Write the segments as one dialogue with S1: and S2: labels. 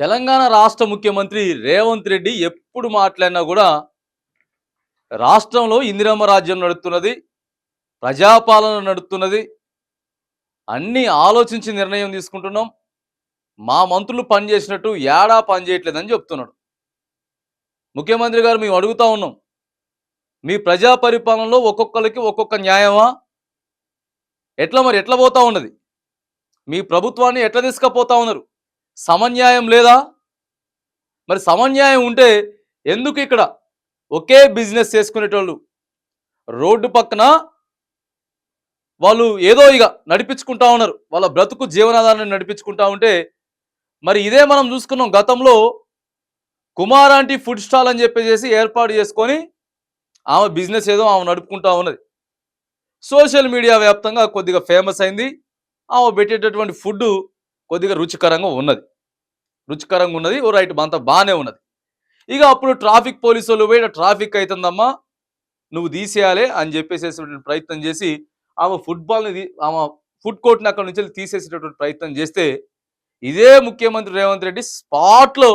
S1: తెలంగాణ రాష్ట్ర ముఖ్యమంత్రి రేవంత్ రెడ్డి ఎప్పుడు మాట్లాడినా కూడా రాష్ట్రంలో ఇందిరమ్మ రాజ్యం నడుస్తున్నది ప్రజాపాలన నడుస్తున్నది అన్నీ ఆలోచించి నిర్ణయం తీసుకుంటున్నాం. మా మంత్రులు పనిచేసినట్టు ఏడా పని చేయట్లేదని చెప్తున్నాడు. ముఖ్యమంత్రి గారు మేము అడుగుతా ఉన్నాం మీ ప్రజా పరిపాలనలో ఒక్కొక్కరికి ఒక్కొక్క న్యాయమా? ఎట్లా మరి ఎట్లా పోతా ఉన్నది? మీ ప్రభుత్వాన్ని ఎట్లా తీసుకుపోతా ఉన్నారు? సమన్యాయం లేదా? మరి సమన్యాయం ఉంటే ఎందుకు ఇక్కడ ఒకే బిజినెస్ చేసుకునేటోళ్ళు? రోడ్డు పక్కన వాళ్ళు ఏదో ఇక నడిపించుకుంటా ఉన్నారు. వాళ్ళ బ్రతుకు జీవనాధారాన్ని నడిపించుకుంటా ఉంటే మరి ఇదే మనం చూసుకున్నాం గతంలో కుమారాంటి ఫుడ్ స్టాల్ అని చెప్పేసి ఏర్పాటు చేసుకొని ఆమె బిజినెస్ ఏదో ఆమె నడుపుకుంటా ఉన్నది. సోషల్ మీడియా వ్యాప్తంగా కొద్దిగా ఫేమస్ అయింది. ఆమె పెట్టేటటువంటి ఫుడ్ కొద్దిగా రుచికరంగా ఉన్నది. రుచికరంగా ఉన్నది ఓ రైట్ అంతా బాగానే ఉన్నది. ఇక అప్పుడు ట్రాఫిక్ పోలీసు వాళ్ళు పోయి ట్రాఫిక్ అవుతుందమ్మా నువ్వు తీసేయాలి అని చెప్పేసేటువంటి ప్రయత్నం చేసి ఆమె ఫుట్బాల్ని ఆమె ఫుడ్ కోర్ట్ని అక్కడ నుంచి వెళ్ళి తీసేసేటటువంటి ప్రయత్నం చేస్తే ఇదే ముఖ్యమంత్రి రేవంత్ రెడ్డి స్పాట్లో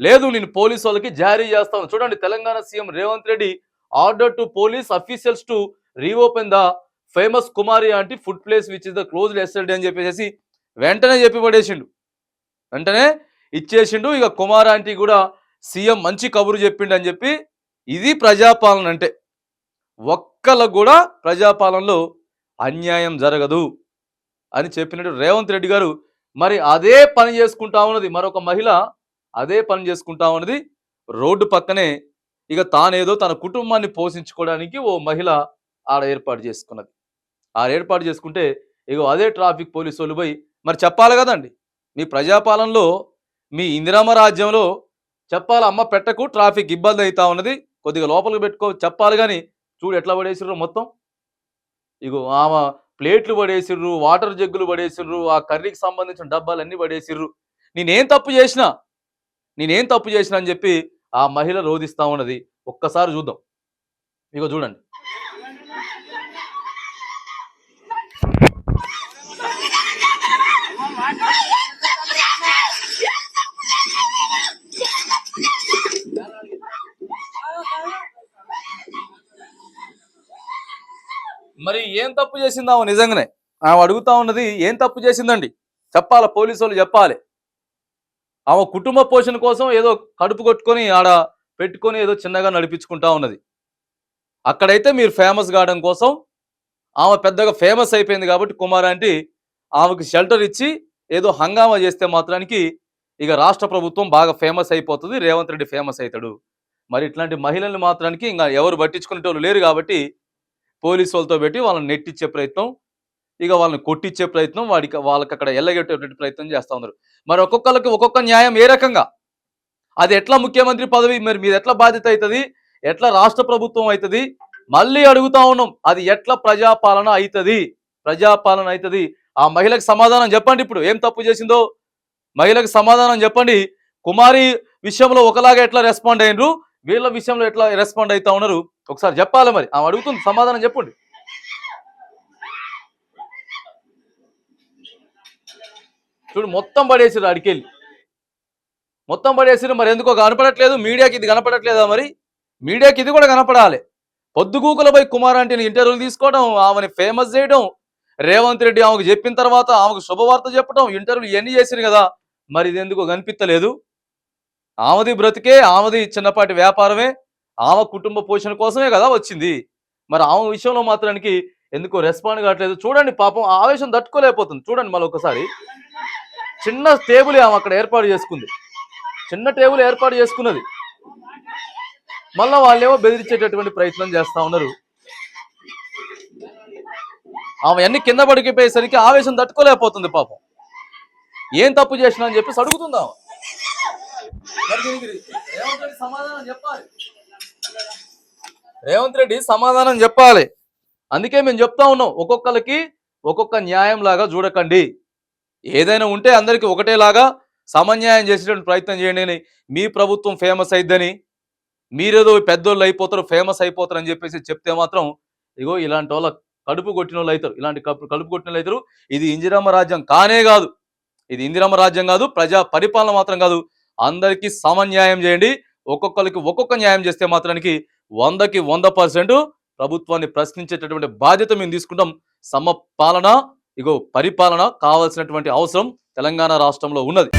S1: లేదు నేను పోలీసు వాళ్ళకి జారీ చేస్తాను. చూడండి Telangana CM Revanth Reddy order to police officials to reopen the famous Kumari aunty food place which is the close yesterday అని చెప్పేసి వెంటనే చెప్పి పడేసిండు. వెంటనే ఇచ్చేసిండు. ఇక కుమార్ ఆంటీ కూడా సీఎం మంచి కబురు చెప్పిండు అని చెప్పి ఇది ప్రజాపాలన అంటే. ఒక్కళ్ళకు కూడా ప్రజాపాలనలో అన్యాయం జరగదు అని చెప్పినట్టు రేవంత్ రెడ్డి గారు మరి అదే పని చేసుకుంటా ఉన్నది. మరొక మహిళ అదే పని చేసుకుంటా ఉన్నది. రోడ్డు పక్కనే ఇక తానేదో తన కుటుంబాన్ని పోషించుకోవడానికి ఓ మహిళ ఆడ ఏర్పాటు చేసుకున్నది. ఆడ ఏర్పాటు చేసుకుంటే ఇక అదే ట్రాఫిక్ పోలీసు వాళ్ళు పోయి మరి చెప్పాలి కదండి. మీ ప్రజాపాలనలో మీ ఇందిరామ రాజ్యంలో చెప్పాలి? అమ్మ పెట్టకు ట్రాఫిక్ ఇబ్బంది అవుతా ఉన్నది. కొద్దిగా లోపలికి పెట్టుకో చెప్పాలి కానీ చూడు ఎట్లా పడేసిర్రు మొత్తం. ఇగో ఆమె ప్లేట్లు పడేసిర్రు వాటర్ జగ్గులు పడేసిర్రు ఆ కర్రీకి సంబంధించిన డబ్బాలన్నీ పడేసిర్రు. నేనేం తప్పు చేసినా నేనేం తప్పు చేసినా అని చెప్పి ఆ మహిళ రోధిస్తా ఉన్నది. ఒక్కసారి చూద్దాం. ఇగో చూడండి. మరి ఏం తప్పు చేసింది ఆమె నిజంగానే. ఆమె అడుగుతా ఉన్నది ఏం తప్పు చేసిందండి? చెప్పాలి? పోలీసు వాళ్ళు చెప్పాలి. ఆమె కుటుంబ పోషణ కోసం ఏదో కడుపు కొట్టుకొని ఆడ పెట్టుకొని ఏదో చిన్నగా నడిపించుకుంటా ఉన్నది. అక్కడైతే మీరు ఫేమస్ కావడం కోసం ఆమె పెద్దగా ఫేమస్ అయిపోయింది కాబట్టి కుమార్ ఆంటీ ఆమెకు షెల్టర్ ఇచ్చి ఏదో హంగామా చేస్తే మాత్రానికి ఇక రాష్ట్ర ప్రభుత్వం బాగా ఫేమస్ అయిపోతుంది రేవంత్ రెడ్డి ఫేమస్ అవుతాడు మరి ఇట్లాంటి మహిళల్ని మాత్రానికి ఇంకా ఎవరు పట్టించుకునేటోళ్ళు లేరు కాబట్టి పోలీసు వాళ్ళతో పెట్టి వాళ్ళని నెట్టిచ్చే ప్రయత్నం ఇక వాళ్ళని కొట్టించే ప్రయత్నం వాడికి వాళ్ళకి అక్కడ ఎల్లగెట్టేటువంటి ప్రయత్నం చేస్తూ ఉన్నారు. మరి ఒక్కొక్కరికి ఒక్కొక్క న్యాయం ఏ రకంగా? అది ఎట్లా ముఖ్యమంత్రి పదవి మరి మీద ఎట్లా బాధ్యత అవుతుంది ఎట్లా రాష్ట్ర ప్రభుత్వం అవుతుంది మళ్ళీ అడుగుతా ఉన్నాం అది ఎట్లా ప్రజాపాలన అవుతుంది ప్రజాపాలన అవుతుంది ఆ మహిళకు సమాధానం చెప్పండి ఇప్పుడు. ఏం తప్పు చేసిందో? మహిళకు సమాధానం చెప్పండి. కుమారి విషయంలో ఒకలాగా ఎట్లా రెస్పాండ్ అయినరు? వీళ్ళ విషయంలో ఎట్లా రెస్పాండ్ అవుతా ఉన్నారు? ఒకసారి చెప్పాలి మరి. ఆమె అడుగుతుంది. సమాధానం చెప్పండి. చూడు మొత్తం పడేసారు అడికెళ్ళి. మొత్తం పడేసారు మరి ఎందుకో కనపడట్లేదు. మీడియాకి ఇది కనపడట్లేదా మరి? మీడియాకి ఇది కూడా కనపడాలి. పొద్దుగూకులపై కుమార్ అంటే ఇంటర్వ్యూలు తీసుకోవడం ఆమెని ఫేమస్ చేయడం రేవంత్ రెడ్డి ఆమెకు చెప్పిన తర్వాత ఆమెకు శుభవార్త చెప్పడం ఇంటర్వ్యూలు ఇవన్నీ చేసింది కదా. మరి ఇది ఎందుకో కనిపించలేదు ఆమెది బ్రతికే ఆమెది చిన్నపాటి వ్యాపారమే ఆమె కుటుంబ పోషణ కోసమే కదా వచ్చింది. మరి ఆమె విషయంలో మాత్రానికి ఎందుకో రెస్పాండ్ కావట్లేదు. చూడండి పాపం ఆవేశం తట్టుకోలేకపోతుంది. చూడండి మళ్ళీ ఒకసారి. చిన్న టేబుల్ ఆమె అక్కడ ఏర్పాటు చేసుకుంది. చిన్న టేబుల్ ఏర్పాటు చేసుకున్నది. మళ్ళీ వాళ్ళేమో బెదిరించేటటువంటి ప్రయత్నం చేస్తా ఉన్నారు. ఆమె అన్ని కింద పడికిపోయేసరికి ఆవేశం తట్టుకోలేకపోతుంది పాపం. ఏం తప్పు చేసినా అని చెప్పేసి అడుగుతుంది ఆమె. రేవంత్ రెడ్డి సమాధానం చెప్పాలి. రేవంత్ రెడ్డి సమాధానం చెప్పాలి. అందుకే మేము చెప్తా ఉన్నాం ఒక్కొక్కరికి ఒక్కొక్క న్యాయం లాగా చూడకండి. ఏదైనా ఉంటే అందరికీ ఒకటేలాగా సమన్యాయం చేసేటువంటి ప్రయత్నం చేయండి అని మీ ప్రభుత్వం ఫేమస్ అయిద్దని మీరేదో పెద్దోళ్ళు అయిపోతారు ఫేమస్ అయిపోతారు అని చెప్పేసి చెప్తే మాత్రం ఇగో ఇలాంటి వాళ్ళ కడుపు కొట్టిన వాళ్ళు అవుతారు ఇలాంటి కడుపు కడుపు కొట్టిన వాళ్ళు అవుతారు ఇది ఇందిరమ్మ రాజ్యం కానే కాదు. ఇది ఇందిరమ్మ రాజ్యం కాదు ప్రజా పరిపాలన మాత్రం కాదు. అందరికీ సమన్యాయం చేయండి. ఒక్కొక్కరికి ఒక్కొక్క న్యాయం చేస్తే మాత్రానికి వందకి వంద పర్సెంట్ ప్రభుత్వాన్ని ప్రశ్నించేటటువంటి బాధ్యత మేము తీసుకుంటాం. సమపాలన ఇగో పరిపాలన కావాల్సినటువంటి అవసరం తెలంగాణ రాష్ట్రంలో ఉన్నది.